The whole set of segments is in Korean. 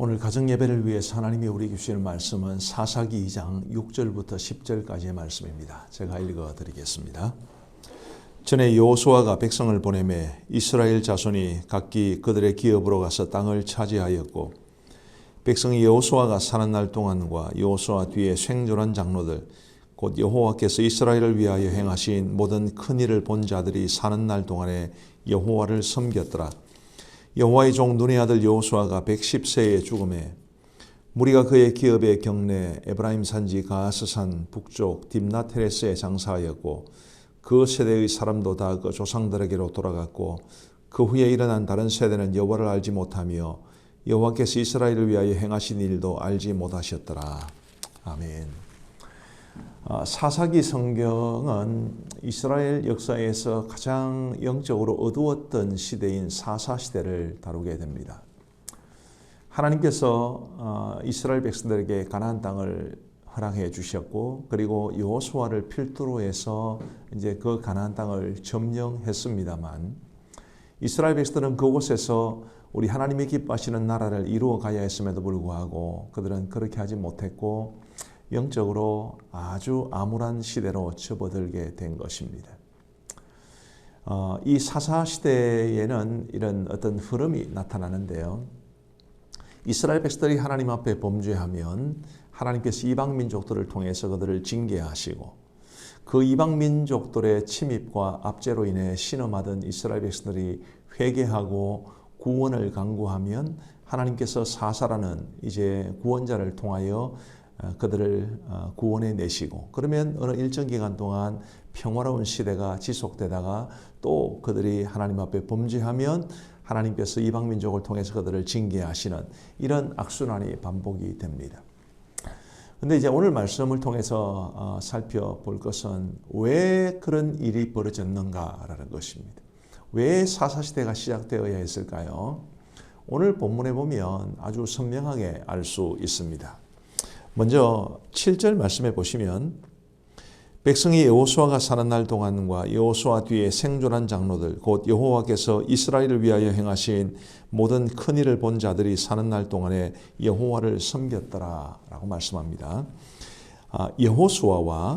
오늘 가정 예배를 위해서 하나님이 우리 주시는 말씀은 사사기 2장 6절부터 10절까지의 말씀입니다. 제가 읽어 드리겠습니다. 전에 여호수아가 백성을 보내매 이스라엘 자손이 각기 그들의 기업으로 가서 땅을 차지하였고 백성이 여호수아가 사는 날 동안과 여호수아 뒤에 생존한 장로들 곧 여호와께서 이스라엘을 위하여 행하신 모든 큰 일을 본 자들이 사는 날 동안에 여호와를 섬겼더라. 여호와의 종 눈의 아들 여호수아가 110세에 죽음에 무리가 그의 기업의 경내 에브라임 산지 가스산 북쪽 딥나테레스에 장사하였고 그 세대의 사람도 다 그 조상들에게로 돌아갔고 그 후에 일어난 다른 세대는 여호와를 알지 못하며 여호와께서 이스라엘을 위하여 행하신 일도 알지 못하셨더라. 아멘. 아, 사사기 성경은 이스라엘 역사에서 가장 영적으로 어두웠던 시대인 사사 시대를 다루게 됩니다. 하나님께서 어, 이스라엘 백성들에게 가나안 땅을 허락해 주셨고 그리고 여호수아를 필두로 해서 이제 그 가나안 땅을 점령했습니다만 이스라엘 백성들은 그곳에서 우리 하나님이 기뻐하시는 나라를 이루어 가야 했음에도 불구하고 그들은 그렇게 하지 못했고 영적으로 아주 암울한 시대로 접어들게 된 것입니다. 어, 이 사사 시대에는 이런 어떤 흐름이 나타나는데요. 이스라엘 백성들이 하나님 앞에 범죄하면 하나님께서 이방 민족들을 통해서 그들을 징계하시고 그 이방 민족들의 침입과 압제로 인해 신음하던 이스라엘 백성들이 회개하고 구원을 강구하면 하나님께서 사사라는 이제 구원자를 통하여 그들을 구원해 내시고 그러면 어느 일정 기간 동안 평화로운 시대가 지속되다가 또 그들이 하나님 앞에 범죄하면 하나님께서 이방 민족을 통해서 그들을 징계하시는 이런 악순환이 반복이 됩니다. 근데 이제 오늘 말씀을 통해서 살펴볼 것은 왜 그런 일이 벌어졌는가라는 것입니다. 왜 사사시대가 시작되어야 했을까요? 오늘 본문에 보면 아주 선명하게 알 수 있습니다. 먼저 7절 말씀해 보시면 백성이 여호수아가 사는 날 동안과 여호수아 뒤에 생존한 장로들 곧 여호와께서 이스라엘을 위하여 행하신 모든 큰 일을 본 자들이 사는 날 동안에 여호와를 섬겼더라라고 말씀합니다. 아, 여호수아와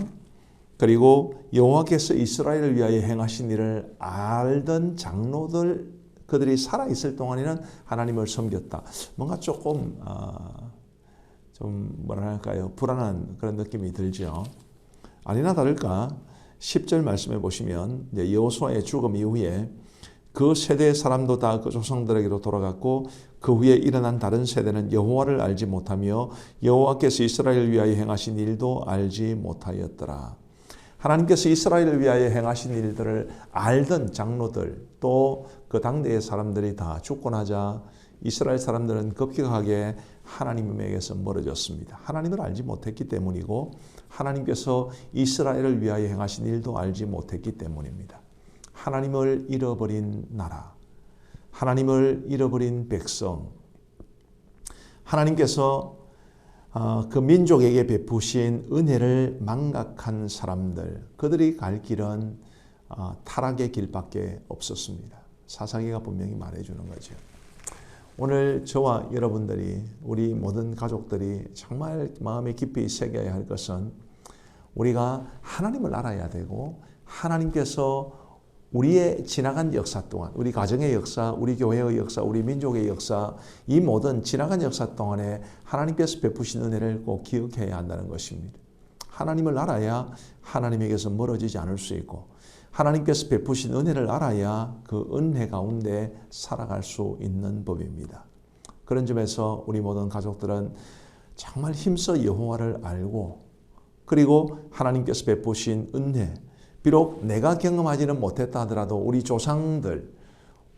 그리고 여호와께서 이스라엘을 위하여 행하신 일을 알던 장로들 그들이 살아 있을 동안에는 하나님을 섬겼다. 뭔가 조금 어, 좀 뭐랄까요 불안한 그런 느낌이 들죠. 아니나 다를까 10절 말씀해 보시면 여호수아의 죽음 이후에 그 세대의 사람도 다 그 조상들에게로 돌아갔고 그 후에 일어난 다른 세대는 여호와를 알지 못하며 여호와께서 이스라엘을 위하여 행하신 일도 알지 못하였더라. 하나님께서 이스라엘을 위하여 행하신 일들을 알던 장로들 또 그 당대의 사람들이 다 죽고 나자 이스라엘 사람들은 급격하게 하나님에게서 멀어졌습니다. 하나님을 알지 못했기 때문이고 하나님께서 이스라엘을 위하여 행하신 일도 알지 못했기 때문입니다. 하나님을 잃어버린 나라, 하나님을 잃어버린 백성, 하나님께서 어, 그 민족에게 베푸신 은혜를 망각한 사람들, 그들이 갈 길은 어, 타락의 길밖에 없었습니다. 사사기가 분명히 말해주는 거죠. 오늘 저와 여러분들이 우리 모든 가족들이 정말 마음에 깊이 새겨야 할 것은 우리가 하나님을 알아야 되고 하나님께서 우리의 지나간 역사 동안 우리 가정의 역사, 우리 교회의 역사, 우리 민족의 역사 이 모든 지나간 역사 동안에 하나님께서 베푸신 은혜를 꼭 기억해야 한다는 것입니다. 하나님을 알아야 하나님에게서 멀어지지 않을 수 있고 하나님께서 베푸신 은혜를 알아야 그 은혜 가운데 살아갈 수 있는 법입니다. 그런 점에서 우리 모든 가족들은 정말 힘써 여호와를 알고 그리고 하나님께서 베푸신 은혜 비록 내가 경험하지는 못했다 하더라도 우리 조상들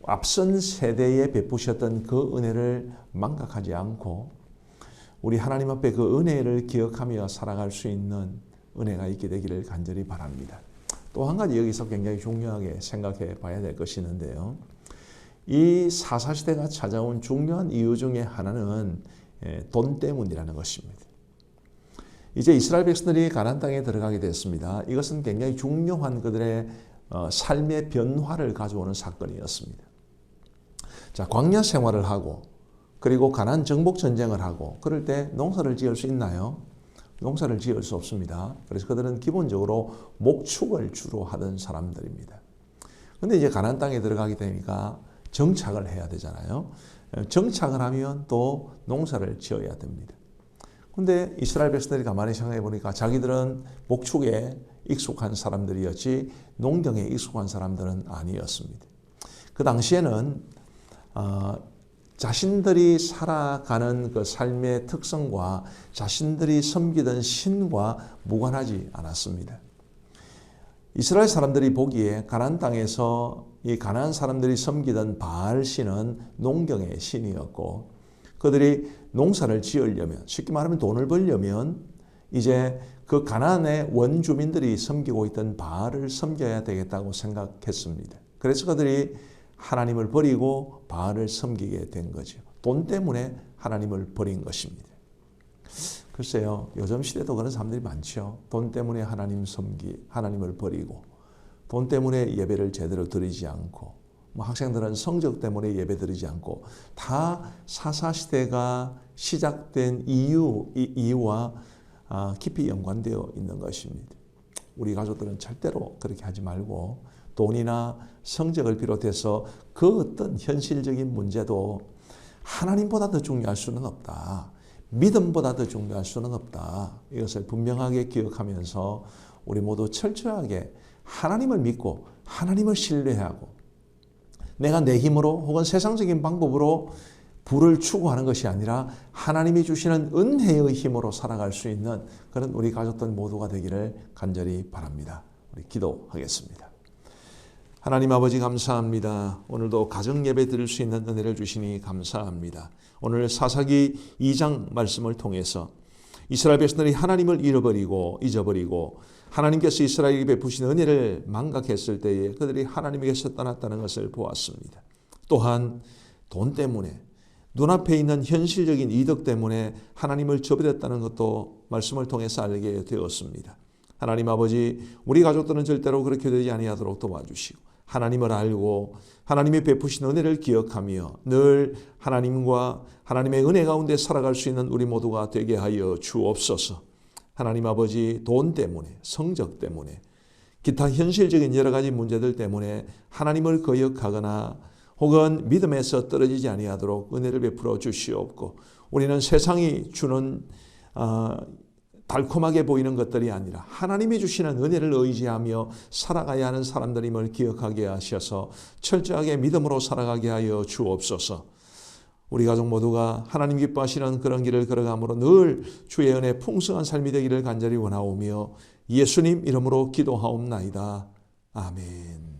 앞선 세대에 베푸셨던 그 은혜를 망각하지 않고 우리 하나님 앞에 그 은혜를 기억하며 살아갈 수 있는 은혜가 있게 되기를 간절히 바랍니다. 또 한 가지 여기서 굉장히 중요하게 생각해 봐야 될 것이 있는데요. 이 사사시대가 찾아온 중요한 이유 중에 하나는 돈 때문이라는 것입니다. 이제 이스라엘 백성들이 가나안 땅에 들어가게 됐습니다. 이것은 굉장히 중요한 그들의 삶의 변화를 가져오는 사건이었습니다. 자, 광야 생활을 하고 그리고 가난 정복 전쟁을 하고 그럴 때 농사를 지을 수 있나요? 농사를 지을 수 없습니다. 그래서 그들은 기본적으로 목축을 주로 하던 사람들입니다. 근데 이제 가난 땅에 들어가게 되니까 정착을 해야 되잖아요. 정착을 하면 또 농사를 지어야 됩니다. 근데 이스라엘 백성들이 가만히 생각해 보니까 자기들은 목축에 익숙한 사람들이었지 농경에 익숙한 사람들은 아니었습니다. 그 당시에는 어, 자신들이 살아가는 그 삶의 특성과 자신들이 섬기던 신과 무관하지 않았습니다. 이스라엘 사람들이 보기에 가나안 땅에서 이 가나안 사람들이 섬기던 바알 신은 농경의 신이었고 그들이 농사를 지으려면 쉽게 말하면 돈을 벌려면 이제 그 가나안의 원주민들이 섬기고 있던 바알을 섬겨야 되겠다고 생각했습니다. 그래서 그들이 하나님을 버리고 바알을 섬기게 된 거죠. 돈 때문에 하나님을 버린 것입니다. 글쎄요, 요즘 시대도 그런 사람들이 많죠. 돈 때문에 하나님 섬기, 하나님을 버리고, 돈 때문에 예배를 제대로 드리지 않고, 뭐 학생들은 성적 때문에 예배 드리지 않고, 다 사사시대가 시작된 이유, 이유와 아, 깊이 연관되어 있는 것입니다. 우리 가족들은 절대로 그렇게 하지 말고, 돈이나 성적을 비롯해서 그 어떤 현실적인 문제도 하나님보다 더 중요할 수는 없다. 믿음보다 더 중요할 수는 없다. 이것을 분명하게 기억하면서 우리 모두 철저하게 하나님을 믿고 하나님을 신뢰하고 내가 내 힘으로 혹은 세상적인 방법으로 부를 추구하는 것이 아니라 하나님이 주시는 은혜의 힘으로 살아갈 수 있는 그런 우리 가족들 모두가 되기를 간절히 바랍니다. 우리 기도하겠습니다. 하나님 아버지 감사합니다. 오늘도 가정 예배 드릴 수 있는 은혜를 주시니 감사합니다. 오늘 사사기 2장 말씀을 통해서 이스라엘 백성들이 하나님을 잃어버리고 잊어버리고 하나님께서 이스라엘에게 베푸신 은혜를 망각했을 때에 그들이 하나님에게서 떠났다는 것을 보았습니다. 또한 돈 때문에 눈앞에 있는 현실적인 이득 때문에 하나님을 저버렸다는 것도 말씀을 통해서 알게 되었습니다. 하나님 아버지 우리 가족들은 절대로 그렇게 되지 아니하도록 도와주시고 하나님을 알고 하나님의 베푸신 은혜를 기억하며 늘 하나님과 하나님의 은혜 가운데 살아갈 수 있는 우리 모두가 되게 하여 주옵소서. 하나님 아버지 돈 때문에 성적 때문에 기타 현실적인 여러 가지 문제들 때문에 하나님을 거역하거나 혹은 믿음에서 떨어지지 아니하도록 은혜를 베풀어 주시옵고 우리는 세상이 주는 어, 달콤하게 보이는 것들이 아니라 하나님이 주시는 은혜를 의지하며 살아가야 하는 사람들임을 기억하게 하셔서 철저하게 믿음으로 살아가게 하여 주옵소서. 우리 가족 모두가 하나님 기뻐하시는 그런 길을 걸어감으로 늘 주의 은혜 풍성한 삶이 되기를 간절히 원하오며 예수님 이름으로 기도하옵나이다. 아멘.